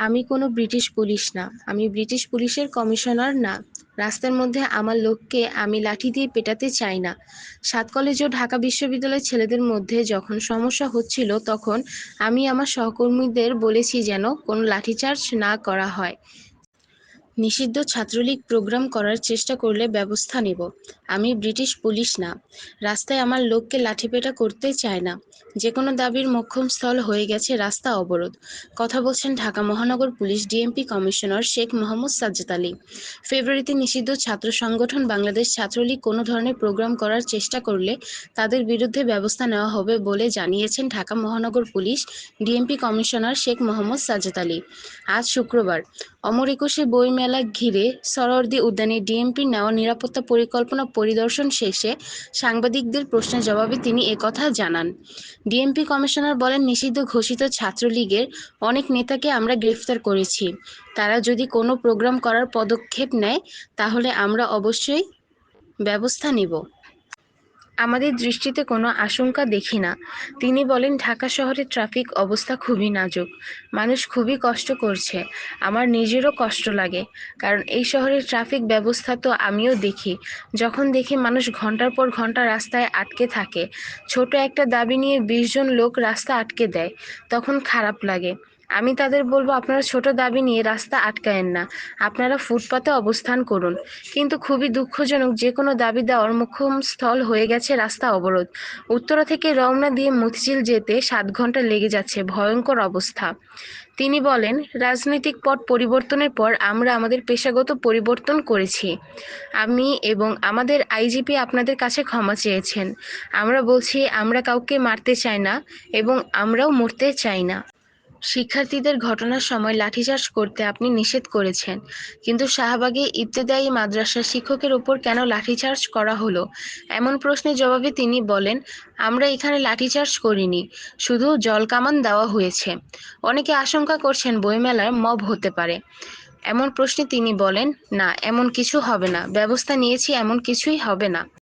আমি কোনো British police না। আমি ব্রিটিশ পুলিশের কমিশনার না। রাস্তার মধ্যে আমার লোককে আমি লাঠি দিয়ে পেটাতে চাই না। সাত কলেজ ও ঢাকা বিশ্ববিদ্যালয়ের ছেলেদের মধ্যে যখন সমস্যা হচ্ছিল তখন আমি আমার সহকর্মীদের বলেছি যেন কোনো লাঠিচার্জ না করা হয়। নিষিদ্ধ ছাত্রলীগ প্রোগ্রাম করার চেষ্টা করলে ব্যবস্থা নেব। আমি ব্রিটিশ পুলিশ না। রাস্তায় আমার লোককে লাঠিপেটা করতে চায় না। যে কোনো দাবির মোক্ষম স্থল হয়ে গেছে রাস্তা অবরোধ। কথা বলছেন ঢাকা মহানগর police DMP commissioner Sheikh Mohammad Sajjad Ali. ফেব্রুয়ারিতে নিষিদ্ধ ছাত্র সংগঠন বাংলাদেশ ছাত্রলীগ কোনো ধরনের প্রোগ্রাম করার চেষ্টা করলে তাদের বিরুদ্ধে ব্যবস্থা নেওয়া হবে বলে জানিয়েছেন ঢাকা মহানগর police DMP commissioner Sheikh Mohammad Sajjad Ali. আজ শুক্রবার, অমর একুশে বইমেলা ঘিরে সরওয়ার্দী উদ্যানে ডিএমপির নেওয়া নিরাপত্তা পরিকল্পনা পরিদর্শন শেষে সাংবাদিকদের প্রশ্নের জবাবে তিনি কথা জানান। ডিএমপি কমিশনার বলেন, নিষিদ্ধ ঘোষিত ছাত্রলীগের অনেক নেতাকে আমরা গ্রেফতার করেছি। তারা যদি কোনো প্রোগ্রাম করার পদক্ষেপ নেয়, তাহলে আমরা অবশ্যই ব্যবস্থা নিব। আমাদের দৃষ্টিতে কোনো আশঙ্কা দেখি না। তিনি বলেন, ঢাকা শহরের ট্রাফিক অবস্থা খুবই নাজুক। মানুষ খুবই কষ্ট করছে। আমার নিজেরও কষ্ট লাগে। কারণ এই শহরের ট্রাফিক ব্যবস্থা তো আমিও দেখি। যখন দেখি মানুষ ঘণ্টার পর ঘণ্টা রাস্তায় আটকে থাকে, ছোট একটা দাবি নিয়ে বিশ জন লোক রাস্তা আটকে দেয়, তখন খারাপ লাগে। আমি তাদের বলব, আপনারা ছোট দাবি নিয়ে রাস্তা আটকায়েন না। আপনারা ফুটপাতে অবস্থান করুন। কিন্তু খুবই দুঃখজনক যে কোনো দাবি দেওয়ার মুখ্যম স্থল হয়ে গেছে রাস্তা অবরোধ। উত্তরা থেকে রওনা দিয়ে মতিঝিল যেতে সাত ঘণ্টা লেগে যাচ্ছে ভয়ঙ্কর অবস্থা। তিনি বলেন, রাজনৈতিক পট পরিবর্তনের পর আমরা আমাদের পেশাগত পরিবর্তন করেছি। আমি এবং আমাদের আইজিপি আপনাদের কাছে ক্ষমা চেয়েছেন। আমরা বলছি, আমরা কাউকে মারতে চাই না এবং আমরাও মরতে চাই না। শিক্ষার্থীদের ঘটনার সময় লাঠিচার্জ করতে আপনি নিষেধ করেছেন। কিন্তু শাহবাগে ইবতেদায়ী মাদ্রাসা শিক্ষকের উপর কেন লাঠিচার্জ করা হলো? এমন প্রশ্নের জবাবে তিনি বলেন, আমরা এখানে লাঠিচার্জ করিনি, শুধু জলকামান দেওয়া হয়েছে। অনেকে আশঙ্কা করছেন বইমেলার মব হতে পারে। এমন প্রশ্নে তিনি বলেন, না, এমন কিছু হবে না। ব্যবস্থা নিয়েছি, এমন কিছুই হবে না।